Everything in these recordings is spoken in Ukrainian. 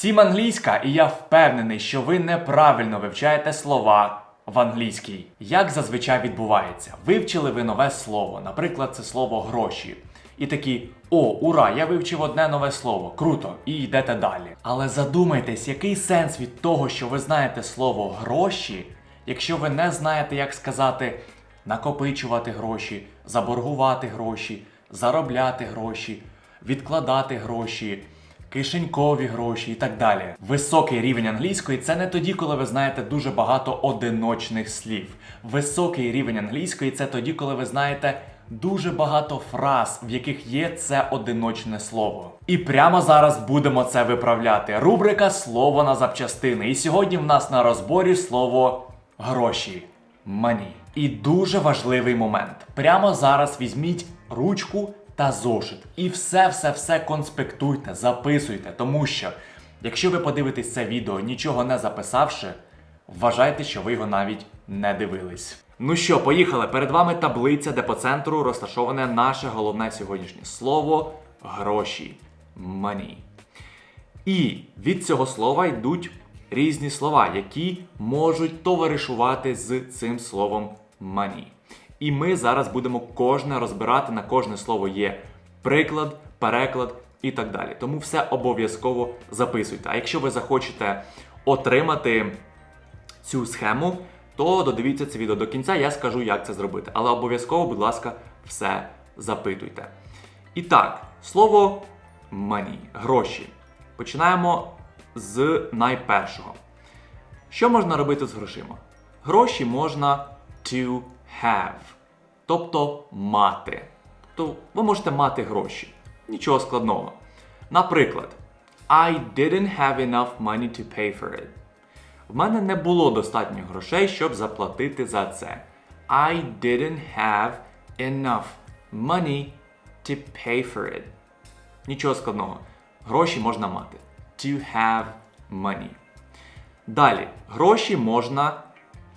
Всім англійська, і я впевнений, що ви неправильно вивчаєте слова в англійській. Як зазвичай відбувається? Вивчили ви нове слово, наприклад, це слово гроші. І такі о, ура! Я вивчив одне нове слово, круто, і йдете далі. Але задумайтесь, який сенс від того, що ви знаєте слово гроші, якщо ви не знаєте, як сказати накопичувати гроші, заборгувати гроші, заробляти гроші, відкладати гроші, кишенькові гроші і так далі. Високий рівень англійської це не тоді, коли ви знаєте дуже багато одиночних слів. Високий рівень англійської це тоді, коли ви знаєте дуже багато фраз, в яких є це одиночне слово. І прямо зараз будемо це виправляти. Рубрика Слово на запчастини. І сьогодні в нас на розборі слово гроші. Money. І дуже важливий момент. Прямо зараз візьміть ручку та зошит. І все-все-все конспектуйте, записуйте, тому що, якщо ви подивитесь це відео, нічого не записавши, вважайте, що ви його навіть не дивились. Ну що, поїхали. Перед вами таблиця, де по центру розташоване наше головне сьогоднішнє слово гроші. Money. І від цього слова йдуть різні слова, які можуть товаришувати з цим словом money. І ми зараз будемо кожне розбирати, на кожне слово є приклад, переклад і так далі. Тому все обов'язково записуйте. А якщо ви захочете отримати цю схему, то додивіться це відео до кінця, я скажу, як це зробити. Але обов'язково, будь ласка, все запитуйте. І так, слово money, гроші. Починаємо з найпершого. Що можна робити з грошима? Гроші можна to have, тобто мати. Тобто ви можете мати гроші. Нічого складного. Наприклад, I didn't have enough money to pay for it. В мене не було достатньо грошей, щоб заплатити за це. I didn't have enough money to pay for it. Нічого складного. Гроші можна мати. To have money. Далі, гроші можна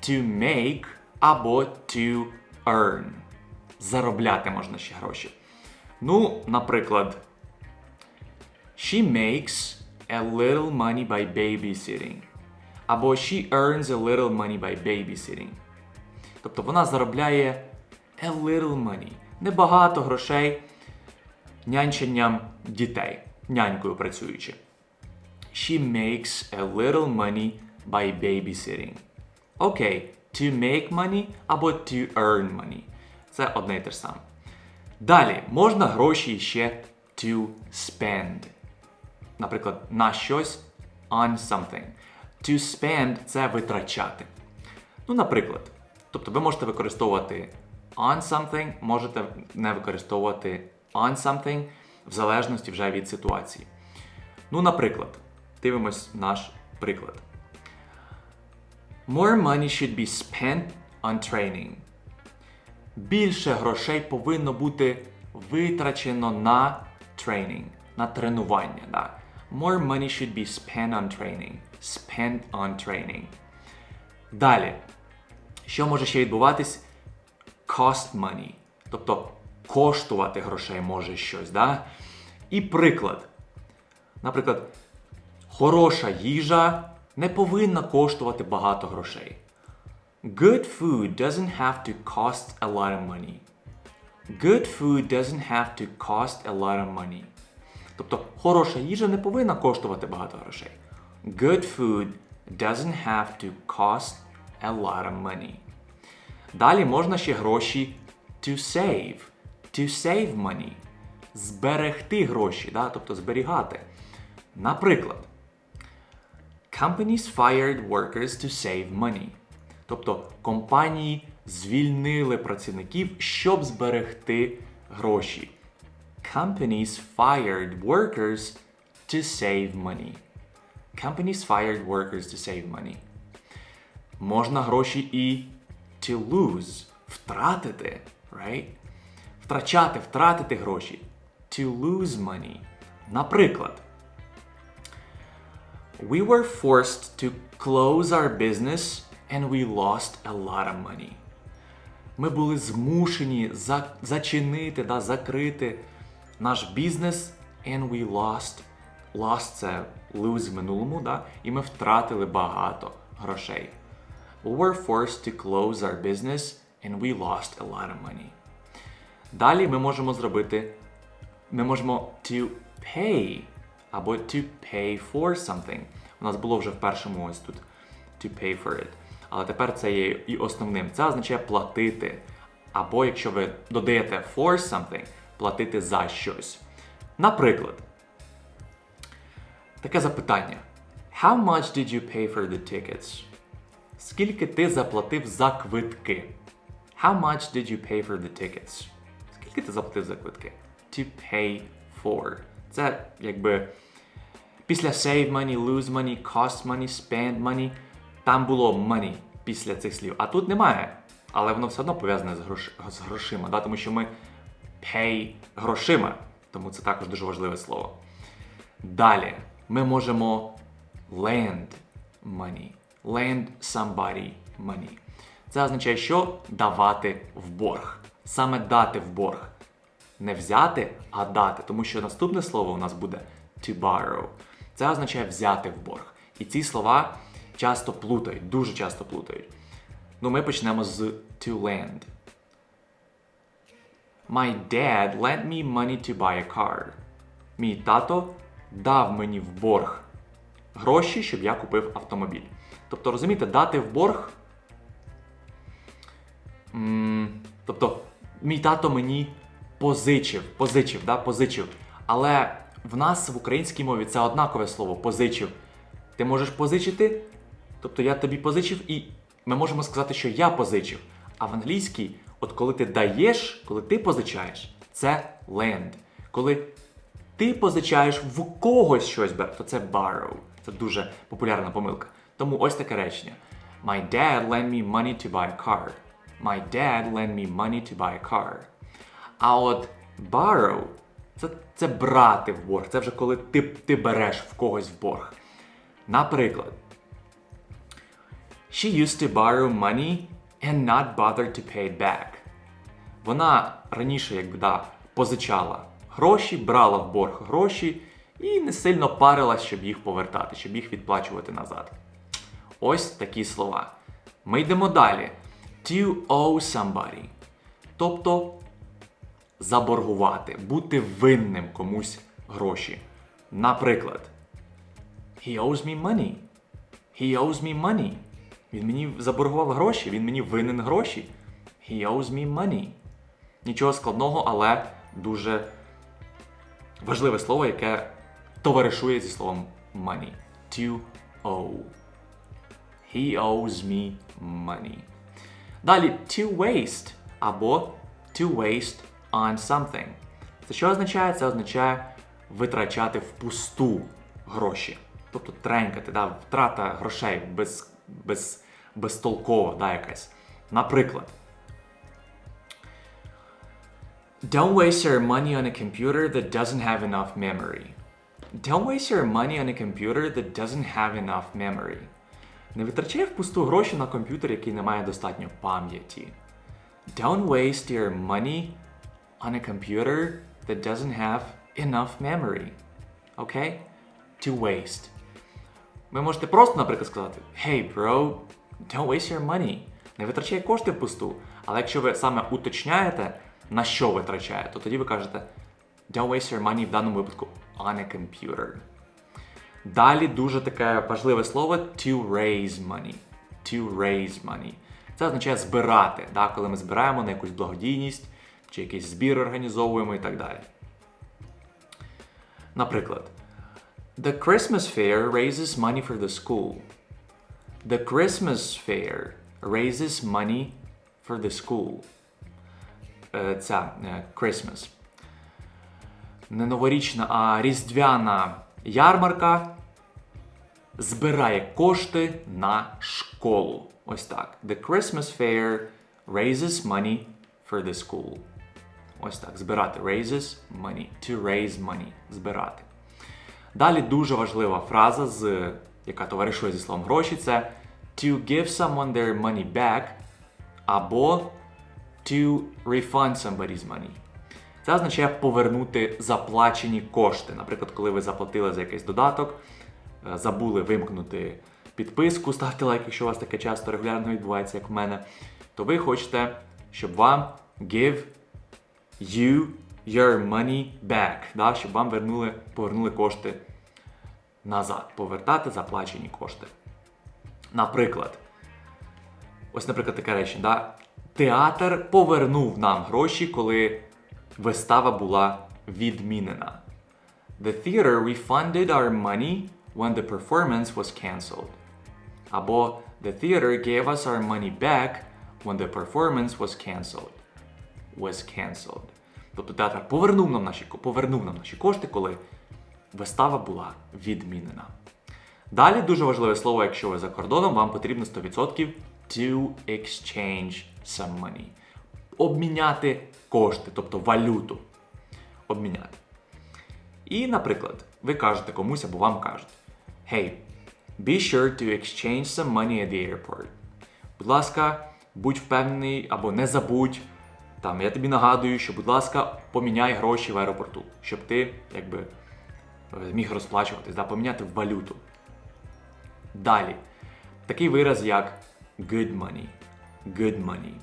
to make або to earn. Заробляти можна ще гроші. Ну, наприклад, She makes a little money by babysitting. Або she earns a little money by babysitting. Тобто вона заробляє a little money. Небагато грошей нянченням дітей, нянькою працюючи. She makes a little money by babysitting. Окей, to make money або to earn money. Це одне і те ж саме. Далі, можна гроші ще to spend. Наприклад, на щось on something. To spend це витрачати. Ну, наприклад, тобто ви можете використовувати on something, можете не використовувати on something в залежності вже від ситуації. Ну, наприклад, дивимось наш приклад. More money should be spent on training. Більше грошей повинно бути витрачено на тренінг, на тренування. Да? More money should be spent on training. Spent on training. Далі. Що може ще відбуватись? Cost money. Тобто коштувати грошей може щось. Да? І приклад. Наприклад, хороша їжа не повинна коштувати багато грошей. Good food doesn't have to cost a lot of money. Good food doesn't have to cost a lot of money. Тобто хороша їжа не повинна коштувати багато грошей. Good food doesn't have to cost a lot of money. Далі можна ще гроші to save. To save money. Зберегти гроші, да? тобто зберігати. Наприклад, Companies fired workers to save money. Тобто компанії звільнили працівників, щоб зберегти гроші. Companies fired workers to save money. Companies fired workers to save money. Можна гроші і to lose. Втратити. Right? Втрачати, втратити гроші. To lose money. Наприклад, We were forced to close our business and we lost a lot of money. Ми були змушені за- зачинити, да, закрити наш бізнес and we lost lost це lose в минулому, да? і ми втратили багато грошей. We were forced to close our business and we lost a lot of money. Далі ми можемо зробити, ми можемо to pay або to pay for something. У нас було вже в першому ось тут to pay for it. Але тепер це є і основним. Це означає платити. Або якщо ви додаєте for something, платити за щось. Наприклад, таке запитання. How much did you pay for the tickets? Скільки ти заплатив за квитки? How much did you pay for the tickets? Скільки ти заплатив за квитки? To pay for. Це якби після save money, lose money, cost money, spend money. Там було money після цих слів. А тут немає. Але воно все одно пов'язане з, грош... з грошима, да? тому що ми pay грошима. Тому це також дуже важливе слово. Далі ми можемо lend money. Lend somebody money. Це означає, що давати в борг. Саме дати в борг. Не взяти, а дати. Тому що наступне слово у нас буде to borrow. Це означає взяти в борг. І ці слова часто плутають, дуже часто плутають. Ну, ми почнемо з to lend. My dad lent me money to buy a car. Мій тато дав мені в борг гроші, щоб я купив автомобіль. Тобто, розумієте, дати в борг. Тобто, мій тато мені позичив, позичив, да, позичив. Але в нас в українській мові це однакове слово позичив. Ти можеш позичити, тобто я тобі позичив, і ми можемо сказати, що я позичив. А в англійській, от коли ти даєш, коли ти позичаєш, це lend. Коли ти позичаєш в когось щось, то це borrow. Це дуже популярна помилка. Тому ось таке речення. My dad lent me money to buy a car. My dad lent me money to buy a car. А от borrow це, це брати в борг. Це вже коли ти, ти береш в когось в борг. Наприклад, She used to borrow money and not bother to pay it back. Вона раніше, якби да, позичала гроші, брала в борг гроші і не сильно парилась, щоб їх повертати, щоб їх відплачувати назад. Ось такі слова. Ми йдемо далі. To owe somebody. Тобто заборгувати, бути винним комусь гроші. Наприклад, He owes me money. He owes me money. Він мені заборгував гроші, він мені винен гроші. He owes me money. Нічого складного, але дуже важливе слово, яке товаришує зі словом money. To owe. He owes me money. Далі to waste або to waste on something. Це що означає? Це означає витрачати впусту гроші. Тобто тренькати, да, втрата грошей без, без, безтолкова да, якась. Наприклад, Don't waste your money on a computer that doesn't have enough memory. Don't waste your money on a computer that doesn't have enough memory. Не витрачай впусту гроші на комп'ютер, який не має достатньо пам'яті. Don't waste your money on a computer that doesn't have enough memory. Okay? To waste. Ви можете просто, наприклад, сказати Hey, bro, don't waste your money. Не витрачай кошти впусту. Але якщо ви саме уточняєте, на що витрачає, то тоді ви кажете Don't waste your money в даному випадку on a computer. Далі дуже таке важливе слово to raise money. To raise money. Це означає збирати, да, коли ми збираємо на якусь благодійність, чи якийсь збір організовуємо і так далі. Наприклад, The Christmas fair raises money for the school. The Christmas fair raises money for the school. Е, Ця е, Christmas. Не новорічна, а різдвяна ярмарка збирає кошти на школу. Ось так. The Christmas fair raises money for the school. Ось так. Збирати. Raises money. To raise money. Збирати. Далі дуже важлива фраза, з, яка товаришує зі словом гроші, це to give someone their money back або to refund somebody's money. Це означає повернути заплачені кошти. Наприклад, коли ви заплатили за якийсь додаток, е, забули вимкнути підписку, ставте лайк, якщо у вас таке часто регулярно відбувається, як в мене, то ви хочете, щоб вам give you your money back, да? щоб вам вернули, повернули кошти назад, повертати заплачені кошти. Наприклад, ось, наприклад, таке речення. Да? Театр повернув нам гроші, коли вистава була відмінена. The theater refunded our money when the performance was cancelled. Або The theater gave us our money back when the performance was cancelled. Was cancelled. Тобто театр повернув нам наші, повернув нам наші кошти, коли вистава була відмінена. Далі дуже важливе слово, якщо ви за кордоном, вам потрібно 100% to exchange some money. Обміняти кошти, тобто валюту. Обміняти. І, наприклад, ви кажете комусь або вам кажуть: Hey, be sure to exchange some money at the airport. Будь ласка, будь впевнений або не забудь. Там, я тобі нагадую, що, будь ласка, поміняй гроші в аеропорту, щоб ти якби е, міг розплачуватись, да, поміняти в валюту. Далі. Такий вираз, як good money. Good money.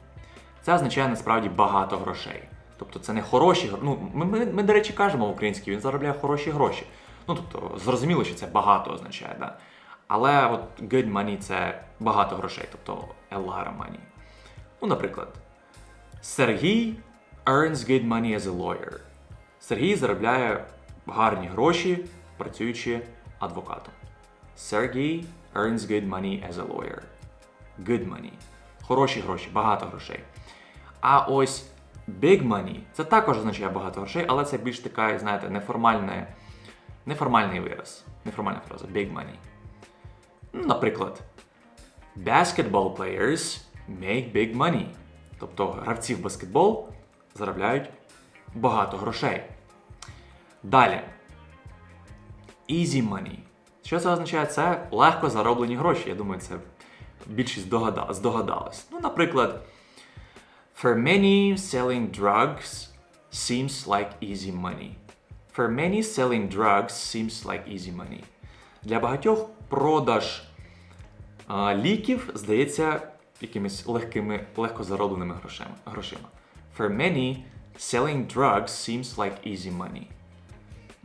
Це означає насправді багато грошей. Тобто це не хороші. Ну, ми, ми, ми, до речі, кажемо в українській, він заробляє хороші гроші. Ну, тобто, зрозуміло, що це багато означає, да? Але от good money це багато грошей, тобто a lot of money. Ну, наприклад, Сергій earns good money as a lawyer. Сергій заробляє гарні гроші, працюючи адвокатом. Сергій earns good money as a lawyer. Good money. Хороші гроші, багато грошей. А ось big money це також означає багато грошей, але це більш така, знаєте, неформальне, неформальний вираз. Неформальна фраза big money. Наприклад, basketball players make big money. Тобто гравці в баскетбол заробляють багато грошей. Далі. Easy money. Що це означає? Це легко зароблені гроші. Я думаю, це більшість здогада- здогадалась. Ну, наприклад, For many, selling drugs seems like easy money. For many, selling drugs seems like easy money. Для багатьох продаж а, ліків здається якимись легкими, легко заробленими грошима. For many, selling drugs seems like easy money.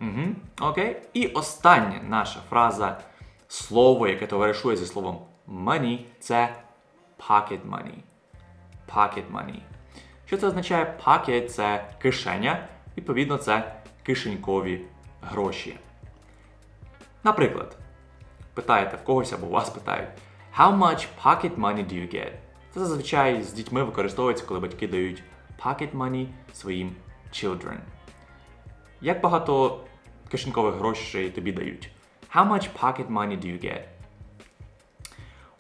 Угу, окей. І остання наша фраза, слово, яке товаришує зі словом money, це pocket money. Pocket money. Що це означає? Pocket – це кишеня, відповідно, це кишенькові гроші. Наприклад, питаєте в когось або вас питають How much pocket money do you get? Це зазвичай з дітьми використовується, коли батьки дають pocket money своїм children. Як багато кишенькових грошей тобі дають? How much pocket money do you get?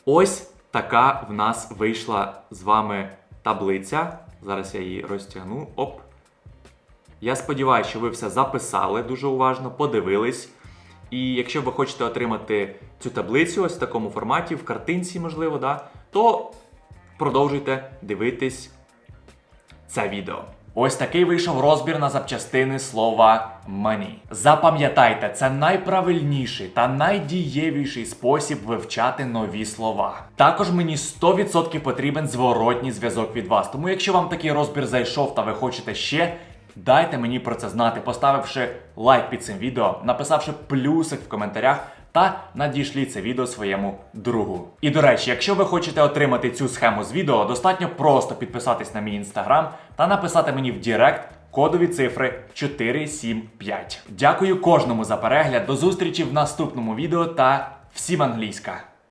Ось така в нас вийшла з вами таблиця. Зараз я її розтягну. Оп. Я сподіваюся, що ви все записали дуже уважно, подивились. І якщо ви хочете отримати цю таблицю ось в такому форматі, в картинці, можливо, да, то продовжуйте дивитись це відео. Ось такий вийшов розбір на запчастини слова money. Запам'ятайте, це найправильніший та найдієвіший спосіб вивчати нові слова. Також мені 100% потрібен зворотній зв'язок від вас. Тому якщо вам такий розбір зайшов та ви хочете ще, дайте мені про це знати, поставивши лайк під цим відео, написавши плюсик в коментарях та надішліть це відео своєму другу. І до речі, якщо ви хочете отримати цю схему з відео, достатньо просто підписатись на мій інстаграм та написати мені в Дірект кодові цифри 475. Дякую кожному за перегляд. До зустрічі в наступному відео та всім англійська!